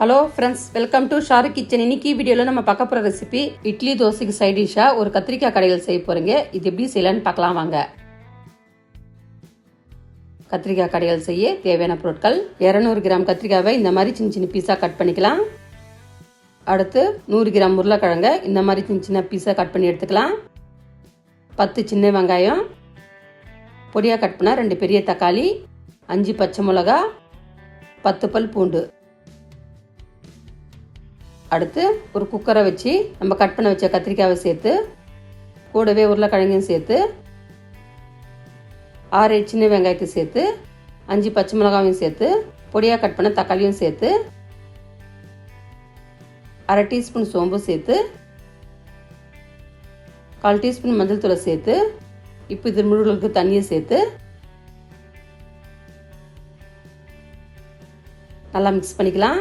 Hello friends welcome to Sharu kitchen இன்னைக்கு வீடியோவில் நம்ம பார்க்க போகிற ரெசிபி இட்லி தோசைக்கு சைட் டிஷ்ஷாக ஒரு கத்திரிக்காய் கடையில் செய்ய போகிறீங்க இது எப்படி செய்யலான்னு பார்க்கலாம் வாங்க. கத்திரிக்காய் கடையில் செய்ய தேவையான பொருட்கள் இரநூறு கிராம் கத்திரிக்காவை இந்த மாதிரி சின்ன சின்ன பீஸாக கட் பண்ணிக்கலாம். அடுத்து நூறு கிராம் உருளைக்கிழங்க இந்த மாதிரி சின்ன சின்ன பீஸாக கட் பண்ணி எடுத்துக்கலாம். பத்து சின்ன வெங்காயம் பொடியாக கட் பண்ணால் ரெண்டு பெரிய தக்காளி அஞ்சு பச்சை மிளகா பத்து பல் பூண்டு. அடுத்து ஒரு குக்கரை வச்சு நம்ம கட் பண்ண வச்ச கத்திரிக்காவை சேர்த்து கூடவே உருளைக்கிழங்கையும் சேர்த்து ஆறு சின்ன வெங்காயத்தை சேர்த்து அஞ்சு பச்சை மிளகாவையும் சேர்த்து பொடியாக கட் பண்ண தக்காளியும் சேர்த்து அரை டீஸ்பூன் சோம்பு சேர்த்து கால் டீஸ்பூன் மஞ்சள் தூளை சேர்த்து இப்போ இது முழுகளுக்கு தண்ணியை சேர்த்து நல்லா மிக்ஸ் பண்ணிக்கலாம்.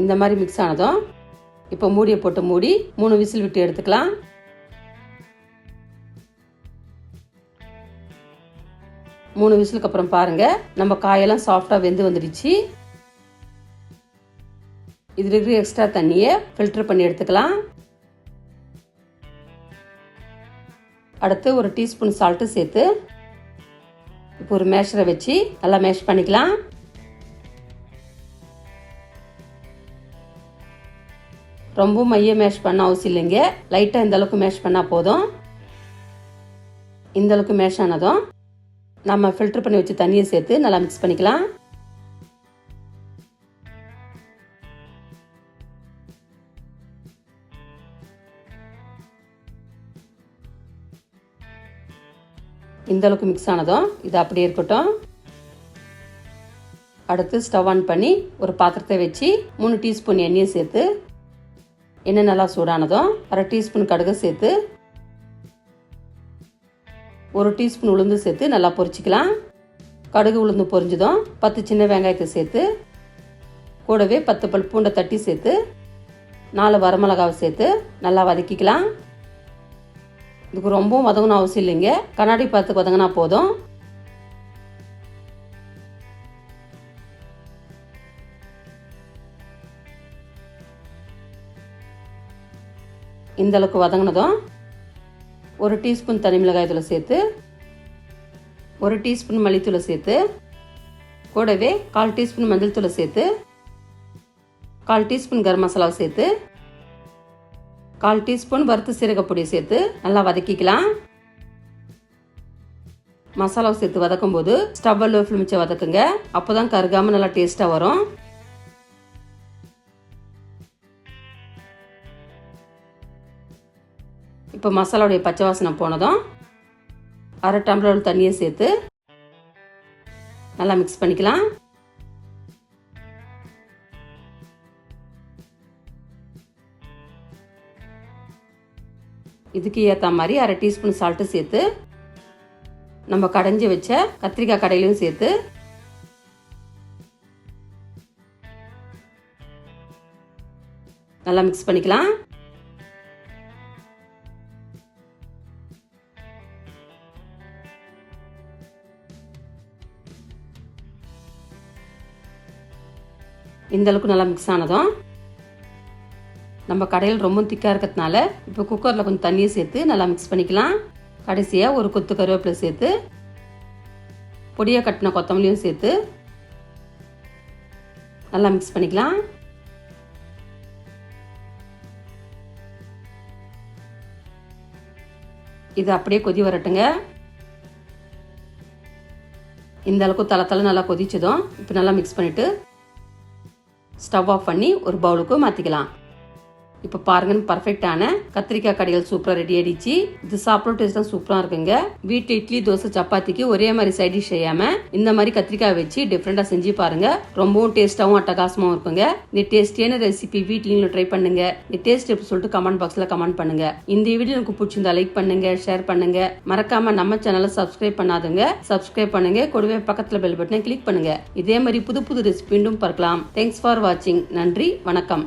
இந்த மாதிரி மிக்ஸ் ஆனதும் இப்போ மூடியை போட்டு மூடி மூணு விசில் விட்டு எடுத்துக்கலாம். மூணு விசிலுக்கு அப்புறம் பாருங்க நம்ம காயெல்லாம் சாஃப்டாக வெந்து வந்துடுச்சு. இதில் இருக்கிற எக்ஸ்ட்ரா தண்ணியை ஃபில்டர் பண்ணி எடுத்துக்கலாம். அடுத்து ஒரு டீஸ்பூன் சால்ட்டு சேர்த்து இப்போ ஒரு மேஷரை வச்சு நல்லா மேஷ் பண்ணிக்கலாம். ரொம்ப மைய மேஷ் பண்ண அவசியம் இல்லைங்க. லைட்டாக இந்த அளவுக்கு மேஷ் பண்ணால் போதும். இந்த அளவுக்கு மேஷ் ஆனதும் நம்ம ஃபில்டர் பண்ணி வச்சு தண்ணியை சேர்த்து நல்லா மிக்ஸ் பண்ணிக்கலாம். இந்த அளவுக்கு மிக்ஸ் ஆனதும் இது அப்படியே இருக்கட்டும். அடுத்து ஸ்டவ் ஆன் பண்ணி ஒரு பாத்திரத்தை வச்சு மூணு டீஸ்பூன் எண்ணெயை சேர்த்து எண்ணெய் நல்லா சூடானதும் அரை டீஸ்பூன் கடுகு சேர்த்து ஒரு டீஸ்பூன் உளுந்து சேர்த்து நல்லா பொரிச்சிக்கலாம். கடுகு உளுந்து பொரிஞ்சதும் பத்து சின்ன வெங்காயத்தை சேர்த்து கூடவே பத்து பல் பூண்டை தட்டி சேர்த்து நாலு வரமிளகாவை சேர்த்து நல்லா வதக்கிக்கலாம். இதுக்கு ரொம்பவும் வதங்கணும் அவசியம் இல்லைங்க. கண்ணாடி பார்த்து வதங்கினா போதும். இந்தளவுக்கு வதங்கினதும் ஒரு டீஸ்பூன் தனி மிளகாய் தூள் சேர்த்து ஒரு டீஸ்பூன் மல்லித்தூளை சேர்த்து கூடவே கால் டீஸ்பூன் மஞ்சள் தூளை சேர்த்து கால் டீஸ்பூன் கரம் மசாலாவை சேர்த்து கால் டீஸ்பூன் வறுத்து சீரகப்பொடியை சேர்த்து நல்லா வதக்கிக்கலாம். மசாலாவை சேர்த்து வதக்கும் போது ஸ்டவ் லோ ஃபிலிம் வச்சு வதக்குங்க. அப்போதான் நல்லா டேஸ்ட்டாக வரும். இப்போ மசாலாவுடைய பச்சை வாசனை போனதும் அரை டம்ளர் தண்ணியை சேர்த்து நல்லா மிக்ஸ் பண்ணிக்கலாம். இதுக்கு ஏற்ற மாதிரி அரை டீஸ்பூன் சால்ட்டு சேர்த்து நம்ம கடைஞ்சி வச்ச கத்திரிக்காய் கடையிலையும் சேர்த்து நல்லா மிக்ஸ் பண்ணிக்கலாம். இந்த அளவுக்கு நல்லா மிக்ஸ் ஆனதும் நம்ம கடையில் ரொம்ப திக்காக இருக்கிறதுனால இப்போ குக்கரில் கொஞ்சம் தண்ணியை சேர்த்து நல்லா மிக்ஸ் பண்ணிக்கலாம். கடைசியாக ஒரு கொத்து கருவேப்பிலை சேர்த்து பொடியை கட்டின கொத்தமல்லியும் சேர்த்து நல்லா மிக்ஸ் பண்ணிக்கலாம். இது அப்படியே கொதி வரட்டுங்க. இந்த அளவுக்கு தலை தலை நல்லா கொதிச்சதும் இப்போ நல்லா மிக்ஸ் பண்ணிவிட்டு ஸ்டவ் ஆஃப் பண்ணி ஒரு பவுலுக்கு மாற்றிக்கலாம் இப்போ பாருங்கன்னு பர்ஃபெக்டான கத்திரிக்காய் கடைகள் சூப்பராக ரெடி ஆயிடுச்சு. இது சாப்பிட டேஸ்ட் தான் சூப்பராக இருக்குங்க. வீட்டு இட்லி தோசை சப்பாத்திக்கு ஒரே மாதிரி சைட் டிஷ் செய்யாமல் இந்த மாதிரி கத்திரிக்காய் வச்சு டிஃப்ரெண்ட்டாக செஞ்சு பாருங்க. ரொம்பவும் டேஸ்ட்டாகவும் அட்டகாசமாகவும் இருக்குங்க. இந்த டேஸ்டியான ரெசிபி வீட்லையும் ட்ரை பண்ணுங்க. இந்த டேஸ்ட் எப்படி சொல்லிட்டு கமெண்ட் பாக்ஸில் கமெண்ட் பண்ணுங்க. இந்த வீடியோ எனக்கு பிடிச்சிருந்தா லைக் பண்ணுங்க ஷேர் பண்ணுங்க. மறக்காம நம்ம சேனலை சப்ஸ்கிரைப் பண்ணாதுங்க. சப்ஸ்கிரைப் பண்ணுங்க. கூடவே பக்கத்தில் பெல் பட்டனை கிளிக் பண்ணுங்க. இதே மாதிரி புது புது ரெசிபி மீண்டும் பார்க்கலாம். தேங்க்ஸ் ஃபார் வாட்சிங் நன்றி வணக்கம்.